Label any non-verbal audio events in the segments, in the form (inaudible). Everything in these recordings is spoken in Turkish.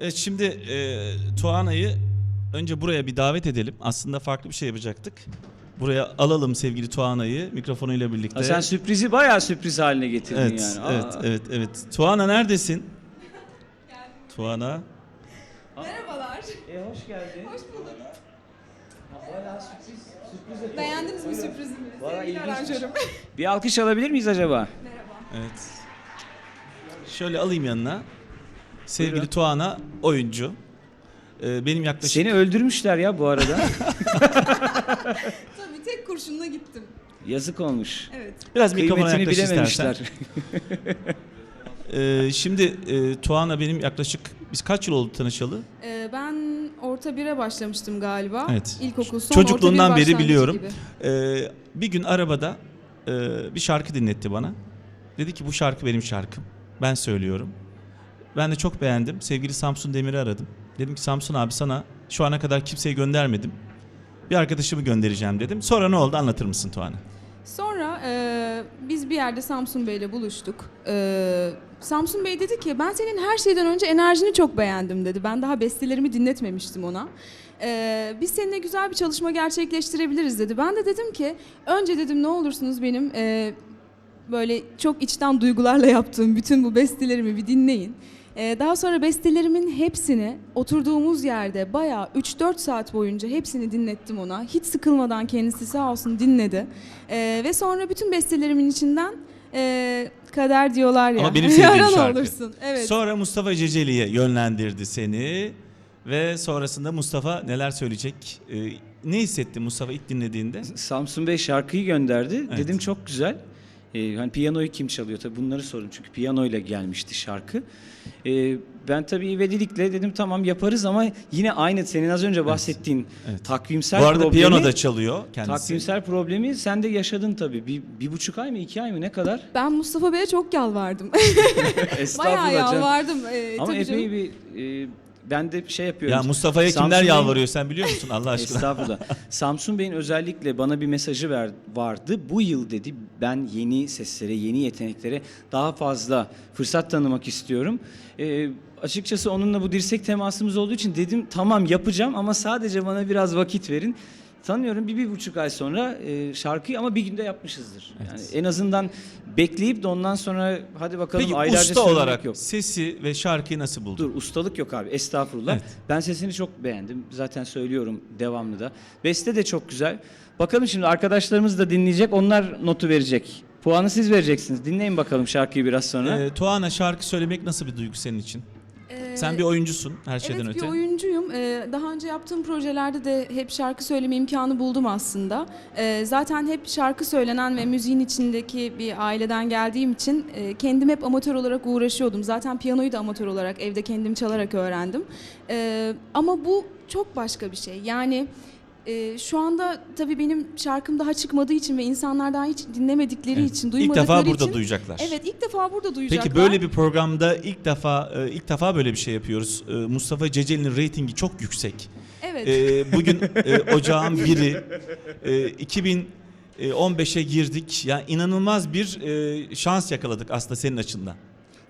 Evet şimdi e, Tuana'yı önce buraya bir davet edelim. Aslında farklı bir şey yapacaktık. Buraya alalım sevgili Tuana'yı mikrofonuyla birlikte. Ha, sen sürprizi bayağı sürpriz haline getirdin evet, yani. evet, Aa. evet, evet. Tuana neredesin? Tuana. Merhabalar. E, hoş geldin. Hoş bulduk. Bayağı sürpriz, sürpriz yapıyorsun. Beğendiniz mi sürprizimi? Valla Sevgili aranjörüm. (laughs) Bir alkış alabilir miyiz acaba? Merhaba. Evet. Şöyle alayım yanına. Sevgili Buyurun. Tuana oyuncu. Ee, benim yaklaşık Seni öldürmüşler ya bu arada. Tabii tek kurşunla gittim. Yazık olmuş. Evet. biraz mikrofona Kıymetini yaklaş istersen. bilememişler. Ee, şimdi e, Tuana benim yaklaşık biz kaç yıl oldu tanışalı? Ee, ben orta 1'e başlamıştım galiba. Evet. İlkokul son orta bir beri biliyorum. gibi. Ee, bir gün arabada e, bir şarkı dinletti bana. Dedi ki bu şarkı benim şarkım. Ben söylüyorum. Ben de çok beğendim. Sevgili Samsun Demir'i aradım. Dedim ki Samsun abi sana şu ana kadar kimseyi göndermedim. Bir arkadaşımı göndereceğim dedim. Sonra ne oldu anlatır mısın Tuana? Sonra e, biz bir yerde Samsun Bey'le buluştuk. E, Samsun Bey dedi ki ben senin her şeyden önce enerjini çok beğendim dedi. Ben daha bestelerimi dinletmemiştim ona. E, biz seninle güzel bir çalışma gerçekleştirebiliriz dedi. Ben de dedim ki önce dedim ne olursunuz benim e, böyle çok içten duygularla yaptığım bütün bu bestelerimi bir dinleyin. Ee, daha sonra bestelerimin hepsini oturduğumuz yerde bayağı 3-4 saat boyunca hepsini dinlettim ona. Hiç sıkılmadan kendisi sağ olsun dinledi. Ee, ve sonra bütün bestelerimin içinden e, kader diyorlar ya. Ama benim (laughs) sevdiğim yaran şarkı. olursun. Evet. Sonra Mustafa Ceceli'ye yönlendirdi seni. Ve sonrasında Mustafa neler söyleyecek? Ee, ne hissetti Mustafa ilk dinlediğinde? Samsun Bey şarkıyı gönderdi. Evet. Dedim çok güzel. Ee, hani piyanoyu kim çalıyor? Tabii bunları sordum çünkü piyanoyla gelmişti şarkı. Ee, ben tabii ivedilikle dedim tamam yaparız ama yine aynı senin az önce bahsettiğin Evet. takvimsel Bu arada problemi. piyano da çalıyor kendisi. Takvimsel problemi sen de yaşadın tabii. Bir, bir buçuk ay mı iki ay mı ne kadar? Ben Mustafa Bey'e çok yalvardım. (laughs) (laughs) Bayağı Estağfurullah canım. yalvardım. Ee, Ama tabii epey canım. bir e, ben de şey yapıyorum. Ya Mustafa'ya Samsun kimler Bey'in- yalvarıyor sen biliyor musun Allah aşkına? Estağfurullah. (laughs) Samsun Bey'in özellikle bana bir mesajı ver, vardı. Bu yıl dedi ben yeni seslere, yeni yeteneklere daha fazla fırsat tanımak istiyorum. Ee, açıkçası onunla bu dirsek temasımız olduğu için dedim tamam yapacağım ama sadece bana biraz vakit verin. Tanıyorum bir, bir buçuk ay sonra e, şarkıyı ama bir günde yapmışızdır. Yani en azından bekleyip de ondan sonra hadi bakalım Peki aylarca usta olarak yok. sesi ve şarkıyı nasıl buldun? Dur ustalık yok abi estağfurullah. Evet. Ben sesini çok beğendim. Zaten söylüyorum devamlı da. Beste de çok güzel. Bakalım şimdi arkadaşlarımız da dinleyecek. Onlar notu verecek. Puanı siz vereceksiniz. Dinleyin bakalım şarkıyı biraz sonra. Ee, Tuana şarkı söylemek nasıl bir duygu senin için? Ee, Sen bir oyuncusun her şeyden evet öte. bir oyuncuyum. Ee, daha önce yaptığım projelerde de hep şarkı söyleme imkanı buldum aslında. Ee, zaten hep şarkı söylenen ve müziğin içindeki bir aileden geldiğim için e, kendim hep amatör olarak uğraşıyordum. Zaten piyanoyu da amatör olarak evde kendim çalarak öğrendim. Ee, ama bu çok başka bir şey. Yani e, şu anda tabii benim şarkım daha çıkmadığı için ve insanlar daha hiç dinlemedikleri Evet. için, İlk duymadıkları defa burada için. duyacaklar. Evet ilk defa burada duyacaklar. Peki böyle bir programda ilk defa e, ilk defa böyle bir şey yapıyoruz. E, Mustafa Ceceli'nin reytingi çok yüksek. Evet. E, bugün e, ocağın biri e, 2015'e girdik. Yani inanılmaz bir e, şans yakaladık aslında senin açından.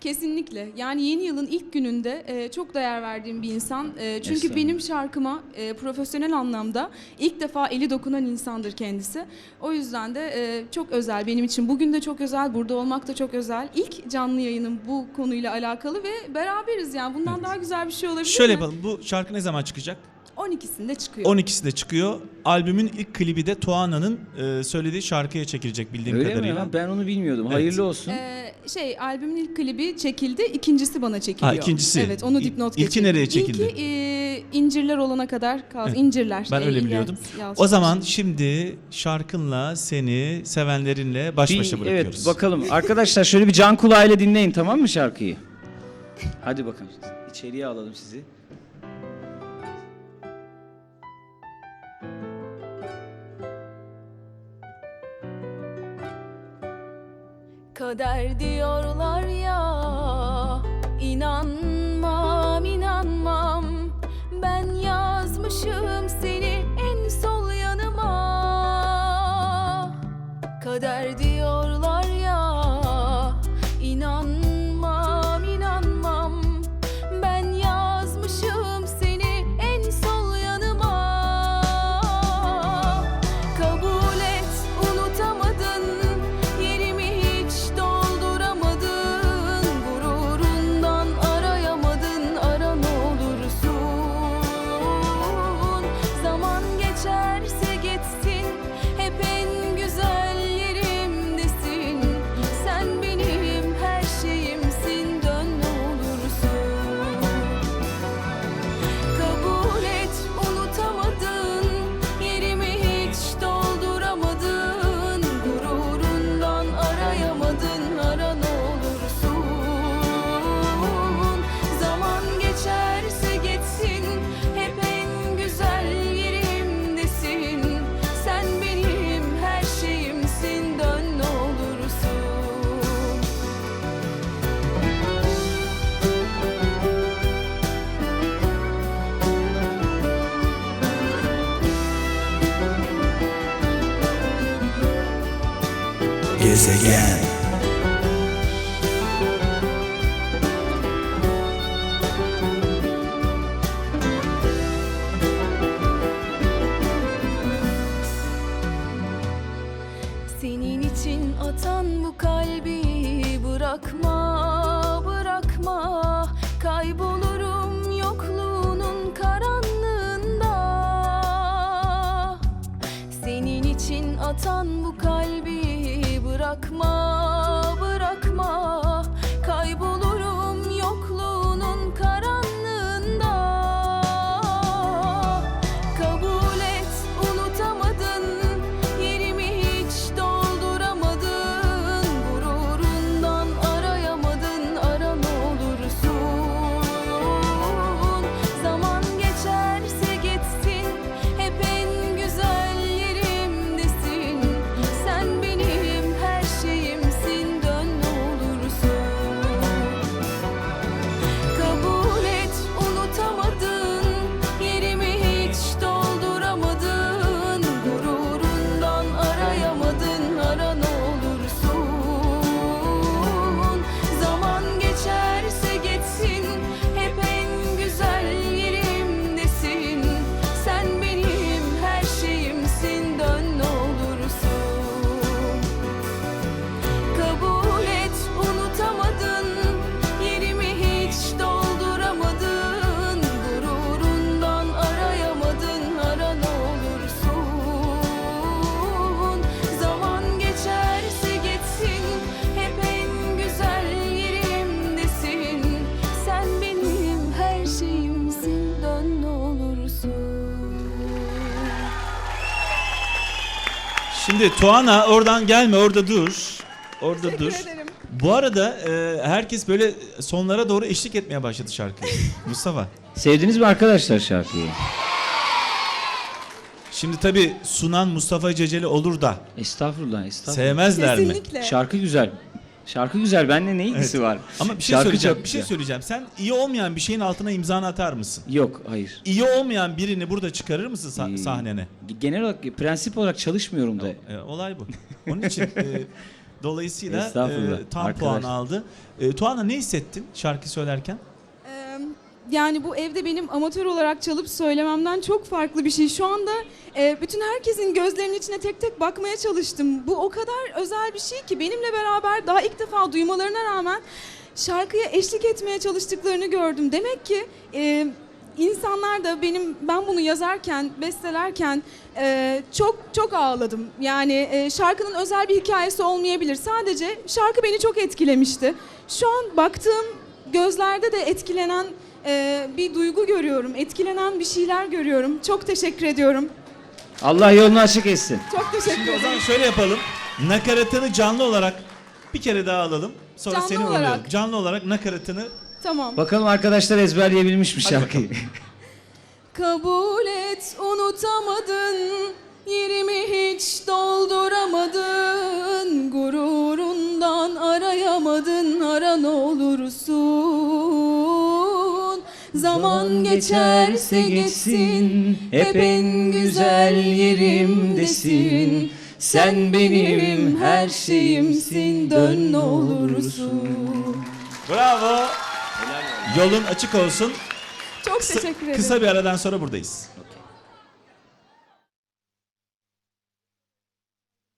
Kesinlikle. Yani yeni yılın ilk gününde e, çok değer verdiğim bir insan. E, çünkü benim şarkıma e, profesyonel anlamda ilk defa eli dokunan insandır kendisi. O yüzden de e, çok özel benim için. Bugün de çok özel, burada olmak da çok özel. İlk canlı yayınım bu konuyla alakalı ve beraberiz yani. Bundan Evet. daha güzel bir şey olabilir Şöyle mi? yapalım. Bu şarkı ne zaman çıkacak? 12'sinde çıkıyor. 12'sinde çıkıyor. Albümün ilk klibi de Tuana'nın e, söylediği şarkıya çekilecek bildiğim Öyle mi? kadarıyla. ya? Ben onu bilmiyordum. Evet. Hayırlı olsun. Ee, şey albümün ilk klibi çekildi, ikincisi bana çekiliyor. Ha, ikincisi. Evet, onu dipnot ilki geçelim. nereye çekildi? İlki e, incirler olana kadar kaldı. Evet. İncirler. Ben e, öyle biliyordum. Yalçın. O zaman şimdi şarkınla seni sevenlerinle baş Bir- başa bırakıyoruz. evet bakalım. Arkadaşlar şöyle bir can kulağıyla dinleyin tamam mı şarkıyı? Hadi bakalım. İçeriye alalım sizi. Kader diyorlar ya inanmam gezegen. Senin için atan bu kalbi bırakma, bırakma. Kaybolurum yokluğunun karanlığında. Senin için atan bu kalbi bırakma, Şimdi Tuana oradan gelme orada dur. Orada Teşekkür dur. ederim. Bu arada e, herkes böyle sonlara doğru eşlik etmeye başladı şarkıyı. (laughs) Mustafa. Sevdiniz mi arkadaşlar şarkıyı? Şimdi tabii sunan Mustafa Ceceli olur da Estağfurullah, estağfurullah. sevmezler mi? Kesinlikle. Şarkı güzel. Şarkı güzel. Benimle ne ilgisi Evet. var? Ama bir şey Şarkı söyleyeceğim. çok Bir şey güzel. söyleyeceğim. Sen iyi olmayan bir şeyin altına imzanı atar mısın? Yok, hayır. İyi olmayan birini burada çıkarır mısın sa- Ee, sahnene? Genel olarak, prensip olarak çalışmıyorum da. E, olay bu. Onun için e, dolayısıyla (laughs) Estağfurullah, e, tam arkadaş. puan aldı. E, Tuana ne hissettin şarkı söylerken? Yani bu evde benim amatör olarak çalıp söylememden çok farklı bir şey. Şu anda e, bütün herkesin gözlerinin içine tek tek bakmaya çalıştım. Bu o kadar özel bir şey ki benimle beraber daha ilk defa duymalarına rağmen şarkıya eşlik etmeye çalıştıklarını gördüm. Demek ki e, insanlar da benim ben bunu yazarken, bestelerken e, çok çok ağladım. Yani e, şarkının özel bir hikayesi olmayabilir. Sadece şarkı beni çok etkilemişti. Şu an baktığım gözlerde de etkilenen e, bir duygu görüyorum. Etkilenen bir şeyler görüyorum. Çok teşekkür ediyorum. Allah yolunu açık etsin. Çok teşekkür Şimdi o ederim. zaman şöyle yapalım. Nakaratını canlı olarak bir kere daha alalım. Sonra Canlı seni olarak. uğurlayalım. Canlı olarak nakaratını Tamam. Bakalım arkadaşlar ezberleyebilmiş mi şarkıyı? (laughs) Kabul et unutamadın Yerimi hiç dolduramadın Gururundan arayamadın Ara ne olursun Zaman geçerse geçsin Hep en güzel yerimdesin Sen benim her şeyimsin Dön ne olursun Bravo. Yolun açık olsun. Çok teşekkür ederim. kısa bir aradan sonra buradayız.